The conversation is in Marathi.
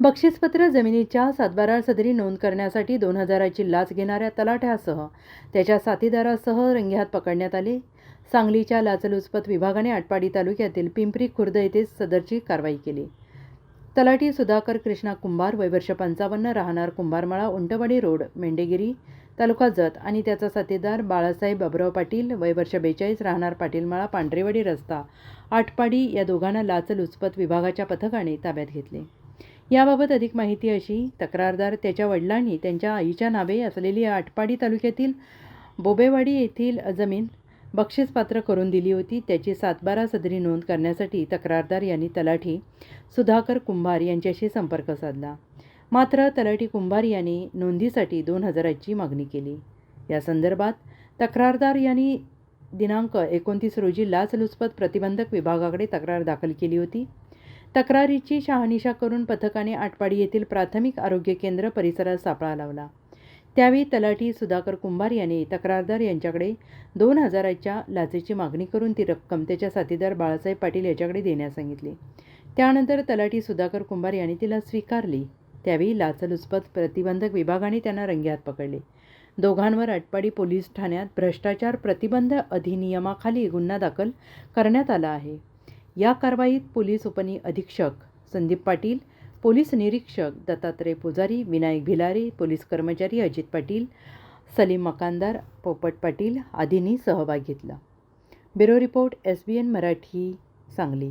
बक्षीसपत्र जमिनीच्या सातबारा सदरी नोंद करण्यासाठी दोन हजाराची लाच घेणाऱ्या तलाठ्यासह त्याच्या साथीदारासह रंगेहात पकडण्यात आले. सांगलीच्या लाचलुचपत विभागाने आटपाडी तालुक्यातील पिंपरी खुर्द येथे सदरची कारवाई केली. तलाठी सुधाकर कृष्णा कुंभार वयवर्ष पंचावन्न राहणार कुंभारमळा उंटवाडी रोड मेंढेगिरी तालुका जत आणि त्याचा साथीदार बाळासाहेब बाबराव पाटील वयवर्ष बेचाळीस राहणार पाटीलमळा पांढरेवाडी रस्ता आटपाडी या दोघांना लाचलुचपत विभागाच्या पथकाने ताब्यात घेतले. याबाबत अधिक माहिती अशी तक्रारदार त्याच्या वडिलांनी त्यांच्या आईच्या नावे असलेली आटपाडी तालुक्यातील बोबेवाडी येथील जमीन बक्षीसपात्र करून दिली होती. त्याची सातबारा सदरी नोंद करण्यासाठी तक्रारदार यांनी तलाठी सुधाकर कुंभार यांच्याशी संपर्क साधला. मात्र तलाठी कुंभार यांनी नोंदीसाठी दोन हजाराची मागणी केली. या संदर्भात तक्रारदार यांनी दिनांक एकोणतीस रोजी लाचलुचपत प्रतिबंधक विभागाकडे तक्रार दाखल केली होती. तक्रारीची शहानिशा करून पथकाने आटपाडी येथील प्राथमिक आरोग्य केंद्र परिसरात सापळा लावला. त्यावेळी तलाठी सुधाकर कुंभार यांनी तक्रारदार यांच्याकडे दोन हजाराच्या लाचेची मागणी करून ती रक्कम त्याच्या साथीदार बाळासाहेब पाटील याच्याकडे देण्यास सांगितली. त्यानंतर तलाठी सुधाकर कुंभार यांनी तिला स्वीकारली. त्यावेळी लाचलुचपत प्रतिबंधक विभागाने त्यांना रंग्यात पकडले. दोघांवर आटपाडी पोलीस ठाण्यात भ्रष्टाचार प्रतिबंध अधिनियमाखाली गुन्हा दाखल करण्यात आला आहे. या कारवाईत पोलीस उपनी अधीक्षक संदीप पाटील पोलीस निरीक्षक दत्तात्रय पुजारी विनायक भिलारे पोलीस कर्मचारी अजित पाटील सलीम मकानदार पोपट पाटील आदींनी सहभाग घेतला. Bureau report S B N Marathi Sangli.